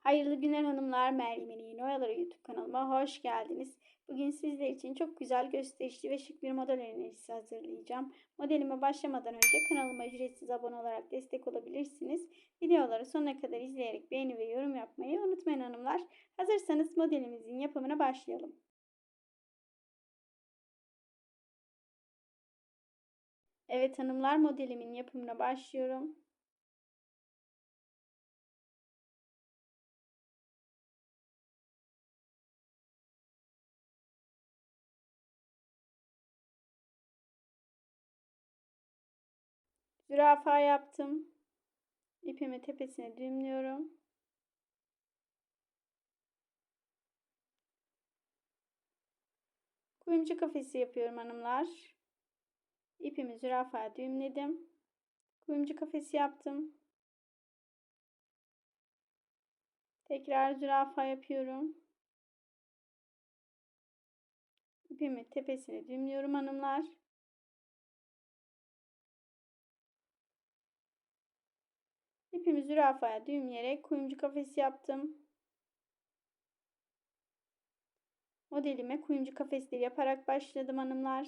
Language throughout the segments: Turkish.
Hayırlı günler hanımlar. Meryem'in Yeni Oyaları YouTube kanalıma hoş geldiniz. Bugün sizler için çok güzel gösterişli ve şık bir model önerisi hazırlayacağım. Modelime başlamadan önce kanalıma ücretsiz abone olarak destek olabilirsiniz. Videoları sonuna kadar izleyerek beğeni ve yorum yapmayı unutmayın hanımlar. Hazırsanız modelimizin yapımına başlayalım. Evet hanımlar modelimin yapımına başlıyorum. Zürafa yaptım. İpimi tepesine düğümlüyorum. Kuyumcu kafesi yapıyorum hanımlar. İpimi zürafaya düğümledim. Kuyumcu kafesi yaptım. Tekrar zürafa yapıyorum. İpimi tepesine düğümlüyorum hanımlar. İpimi zürafaya düğümleyerek kuyumcu kafesi yaptım. Modelime kuyumcu kafesleri yaparak başladım hanımlar.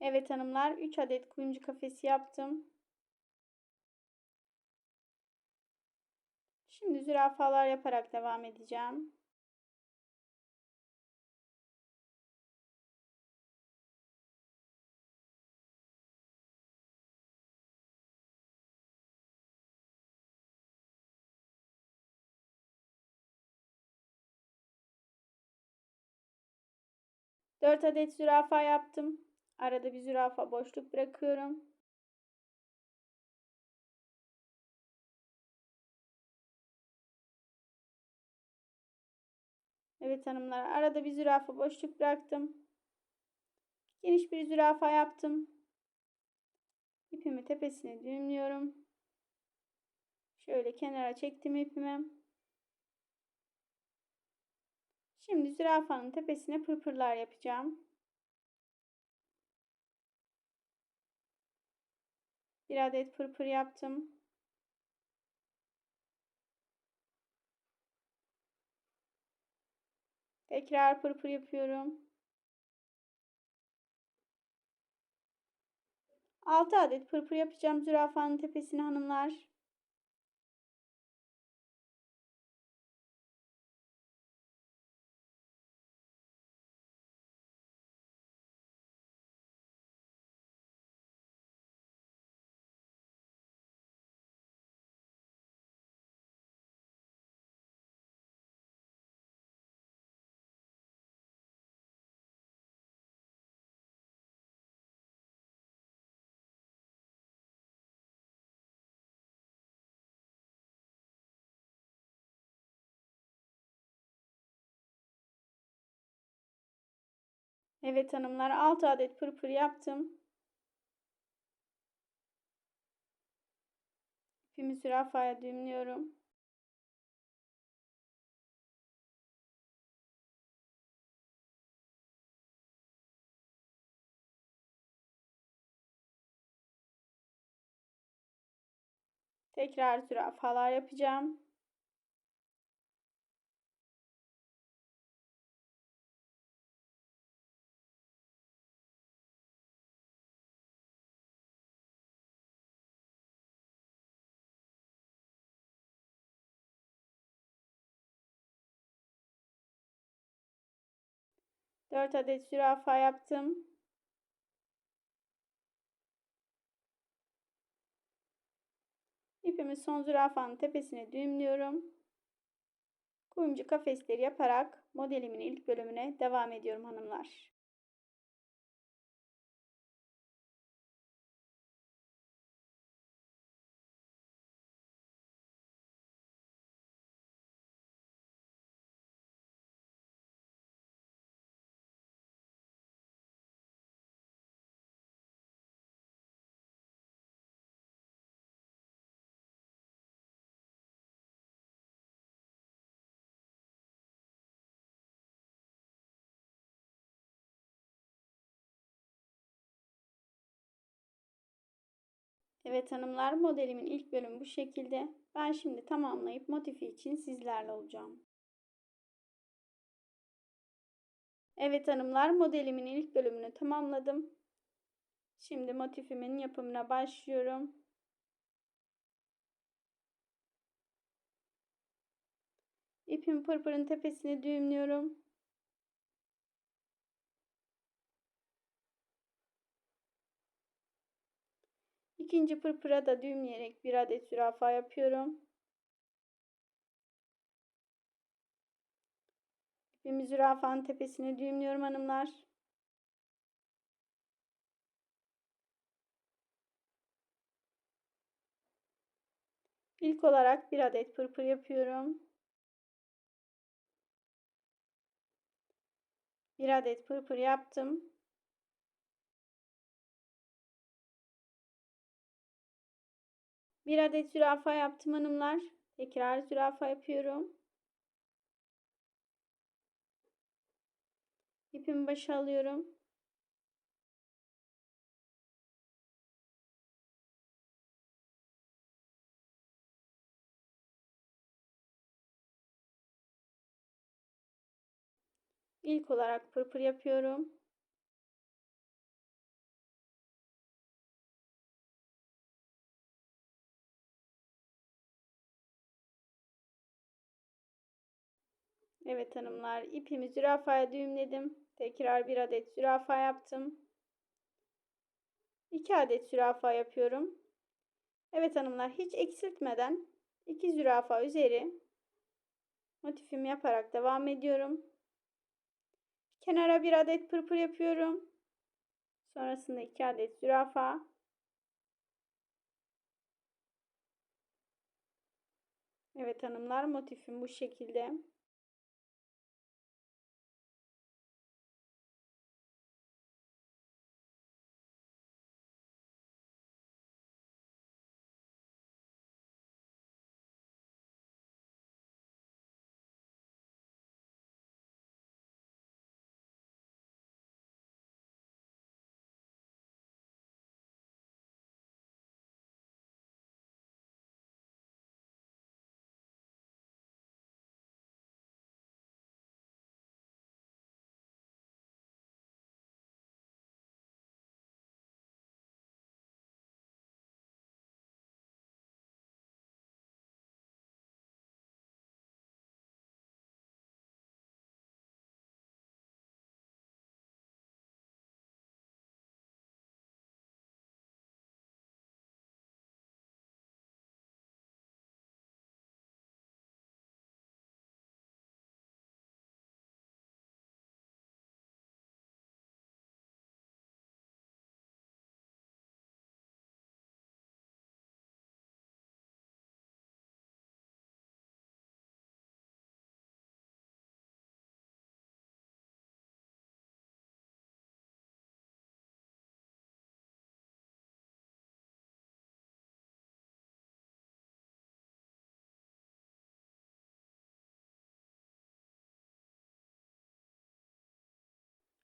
Evet hanımlar 3 adet kuyumcu kafesi yaptım. Şimdi zürafalar yaparak devam edeceğim. Dört adet zürafa yaptım. Arada bir zürafa boşluk bırakıyorum. Evet hanımlar arada bir zürafa boşluk bıraktım. Geniş bir zürafa yaptım. İpimi tepesine düğümlüyorum. Şöyle kenara çektim ipimi. Şimdi zürafanın tepesine pırpırlar yapacağım. Bir adet pırpır yaptım. Tekrar pırpır yapıyorum. 6 adet pırpır yapacağım zürafanın tepesine hanımlar. Evet hanımlar 6 adet pırpır yaptım. İpimi zürafaya düğümlüyorum. Tekrar zürafalar yapacağım. Dört adet zürafa yaptım. İpimi son zürafanın tepesine düğümlüyorum. Kuyumcu kafesleri yaparak modelimin ilk bölümüne devam ediyorum hanımlar. Evet hanımlar modelimin ilk bölümü bu şekilde. Ben şimdi tamamlayıp motifi için sizlerle olacağım. Evet hanımlar modelimin ilk bölümünü tamamladım. Şimdi motifimin yapımına başlıyorum. İpim pırpırın tepesine düğümlüyorum. İkinci pırpıra da düğümleyerek bir adet zürafa yapıyorum. İpimi zürafanın tepesine düğümlüyorum hanımlar. İlk olarak bir adet pırpır yapıyorum. Bir adet pırpır yaptım. Bir adet zürafa yaptım hanımlar. Tekrar zürafa yapıyorum. İpimi başa alıyorum. İlk olarak pırpır yapıyorum. Evet hanımlar ipimi zürafaya düğümledim. Tekrar bir adet zürafa yaptım. 2 adet zürafa yapıyorum. Evet hanımlar hiç eksiltmeden 2 zürafa üzeri motifimi yaparak devam ediyorum. Kenara bir adet pırpır yapıyorum. Sonrasında 2 adet zürafa. Evet hanımlar motifim bu şekilde.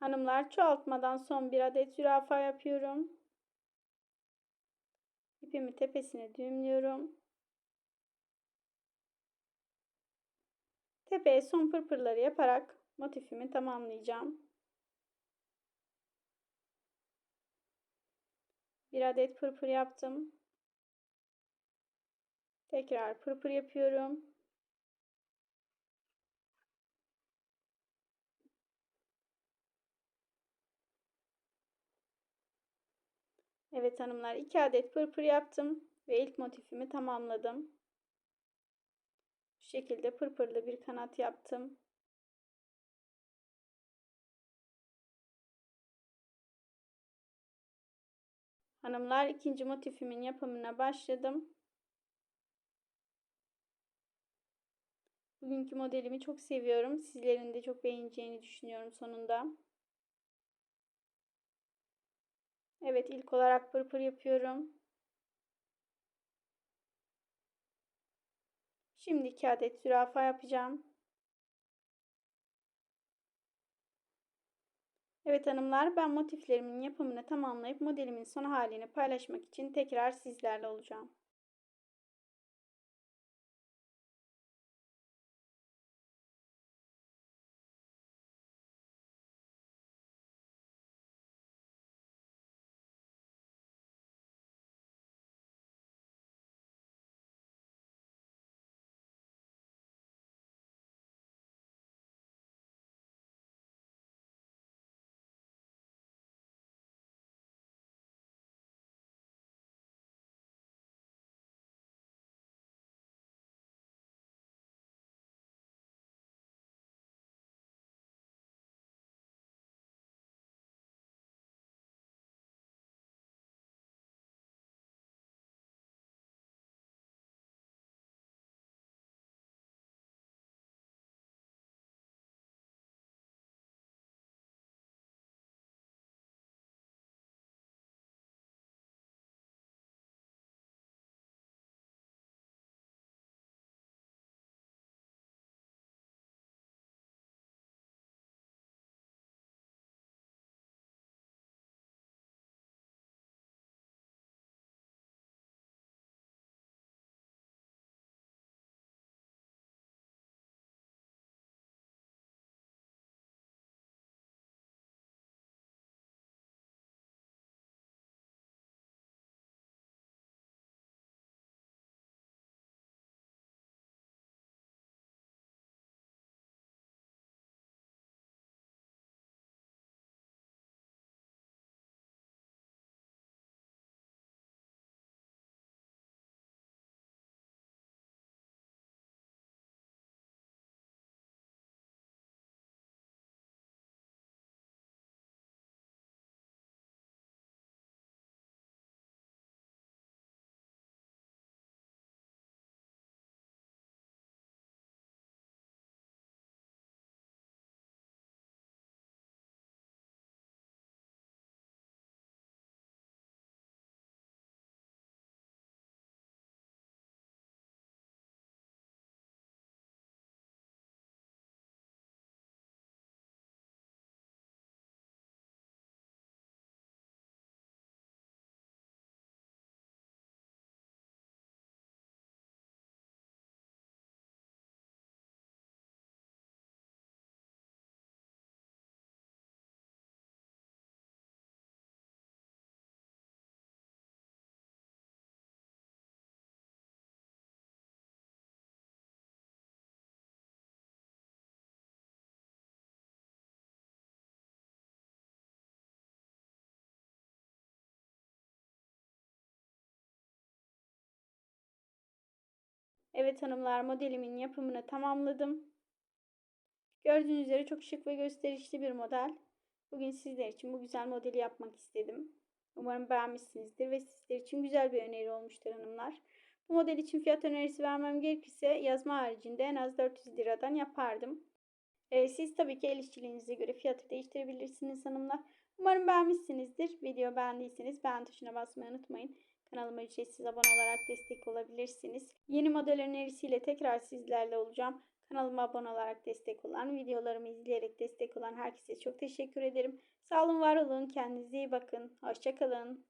Hanımlar çoğaltmadan son bir adet zürafa yapıyorum. İpimi tepesine düğümlüyorum. Tepeye son pırpırları yaparak motifimi tamamlayacağım. Bir adet pırpır yaptım. Tekrar pırpır yapıyorum. Evet hanımlar 2 adet pırpır yaptım ve ilk motifimi tamamladım. Bu şekilde pırpırlı bir kanat yaptım. Hanımlar ikinci motifimin yapımına başladım. Bugünkü modelimi çok seviyorum. Sizlerin de çok beğeneceğini düşünüyorum sonunda. Evet ilk olarak pırpır yapıyorum. Şimdi 2 adet zürafa yapacağım. Evet hanımlar ben motiflerimin yapımını tamamlayıp modelimin son halini paylaşmak için tekrar sizlerle olacağım. Evet hanımlar modelimin yapımını tamamladım. Gördüğünüz üzere çok şık ve gösterişli bir model. Bugün sizler için bu güzel modeli yapmak istedim. Umarım beğenmişsinizdir ve sizler için güzel bir öneri olmuştur hanımlar. Bu model için fiyat önerisi vermem gerekirse yazma haricinde en az 400 liradan yapardım. Ee, siz tabii ki el işçiliğinize göre fiyatı değiştirebilirsiniz hanımlar. Umarım beğenmişsinizdir. Video beğendiyseniz beğen tuşuna basmayı unutmayın. Kanalıma ücretsiz abone olarak destek olabilirsiniz. Yeni model önerisiyle tekrar sizlerle olacağım. Kanalıma abone olarak destek olan, videolarımı izleyerek destek olan herkese çok teşekkür ederim. Sağ olun, var olun, kendinize iyi bakın. Hoşçakalın.